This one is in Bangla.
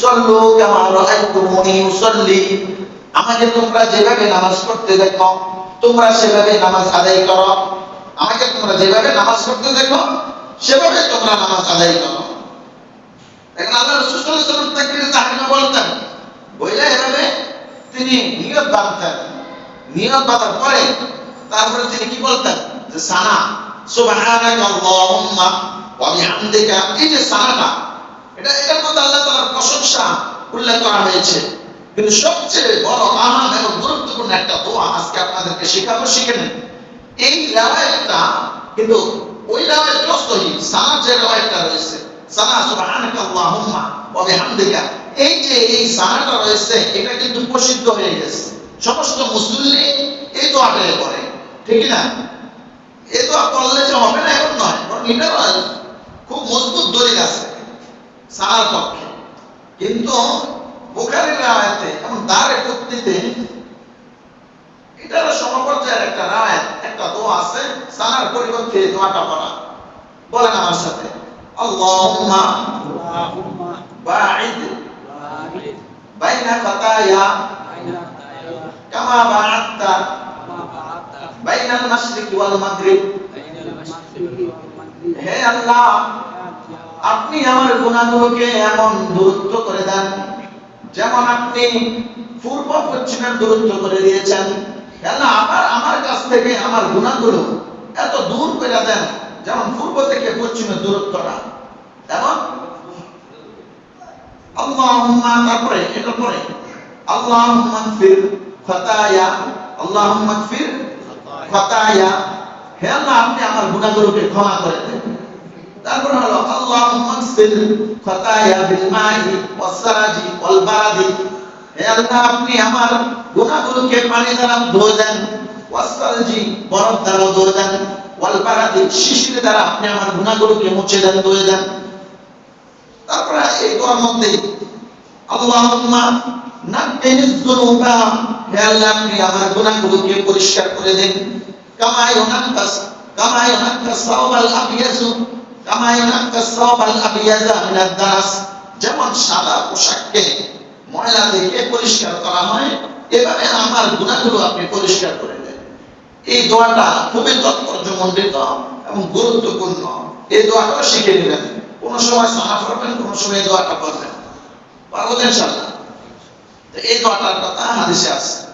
সল্লু কামা রাআইতুমুনি উসাল্লি। আমাকে তোমরা যেভাবে নামাজ পড়তে দেখো, তোমরা সেভাবে নামাজ আদায় করো। আমাকে তোমরা যেভাবে নামাজ পড়তে দেখো, সেভাবে তোমরা নামাজ আদায় করো। এখন আল্লাহ রাসূল সাল্লাল্লাহু আলাইহি ওয়াসাল্লাম বলতেন। বইলে এভাবে তিনি নিয়ত বাঁধতেন। নিয়ত বাঁধার পরে তারপরে তিনি কি বলতেন? যে সানা সুবহানাকা আল্লাহুম্মা ওয়া বিহামদিকা, এই যে সানাটা এটা এটার মধ্যে আল্লাহ তাআলার প্রশংসা উল্লেখ করা হয়েছে। কিন্তু সবচেয়ে বড় আহাম এবং গুরুত্বপূর্ণ একটা দোয়া আজকে আপনাদেরকে শেখাবো, শিখে নেন এই রেওয়ায়তটা কিন্তু ওই রেওয়ায়ত সানার যে রেওয়ায়তটা রয়েছে সানা সুবহানাকা আল্লাহুম্মা ওয়া বিহামদিকা, এই যে এই সানাটা রয়েছে, এটা কিন্তু প্রসিদ্ধ হয়ে গেছে। সমস্ত এই করে ঠিক না? এই দোয়া করলে যে হবে না, এমন নয় এটা খুব মজবুত দলিল আছে। সারার পক্ষে কিন্তু বুখারির রায়তে এবং দারে কুত্তিতে এটার সমপর্যায়ের একটা রায়, একটা দোয়া আছে সানার পরিবর্তে দোয়াটা পড়া। বলেন আমার সাথে, আল্লাহুম্মা বাঈদ বাইনা খাতায়া কামা বাআতা বাইনাল মাশরিক ওয়াল মাগরিব। হে আল্লাহ আপনি আমার গুনাহগুলোকে এমন দূরত্ব করে দেন। যেমন আপনি পূর্ব পশ্চিমের দূরত্ব করে দিয়েছেন। আল্লাহ আমার আমার কাছ থেকে আমার গুনাহগুলো এত দূর করে দেন, যেমন পূর্ব থেকে পশ্চিমের দূরত্বটা। এবং আল্লাহুম্মা, তারপরে এটা পরে। আল্লাহুম্মা ফির খাতায়া ফির খাতায়া। হে আপনি আমার গুনাহগুলোকে ক্ষমা করে দেন। হলো আল্লাহুম্মা ফির খাতায়া বিল মাই ওয়াস ওয়াল বারাদি। হে আল্লাহ, আপনি আমার গুনাহগুলোকে পানি দ্বারা ধুয়ে দেন, ওয়াস বরফ দ্বারা ধুয়ে দেন, ওয়াল শিশির দ্বারা আপনি আমার গুনাহগুলোকে মুছে দেন, ধুয়ে দেন। তারপরে এই দোয়ার মধ্যে, আল্লাহুম্মা নাক্কিনিজ যুনুবা হে আল্লাহ, আপনি আমার গুনাহগুলোকে পরিষ্কার করে দেন। কামা ইউনাক্কাস কামা ইউনাক্কাস সাওবাল আবিয়াজু যেমন সাদা পোশাককে ময়লা থেকে পরিষ্কার করা হয়, এভাবে আমার গুনাহগুলো আপনি পরিষ্কার করে দেন। এই দোয়াটা খুবই তাৎপর্যমণ্ডিত এবং গুরুত্বপূর্ণ। এই দোয়াটাও শিখে নেবেন। কোন সময় সানা পড়বেন কোন সময় এই দোয়াটা পড়বেন। পারব তো ইনশাআল্লাহ। তো এই দোয়াটার কথা হাদিসে আছে।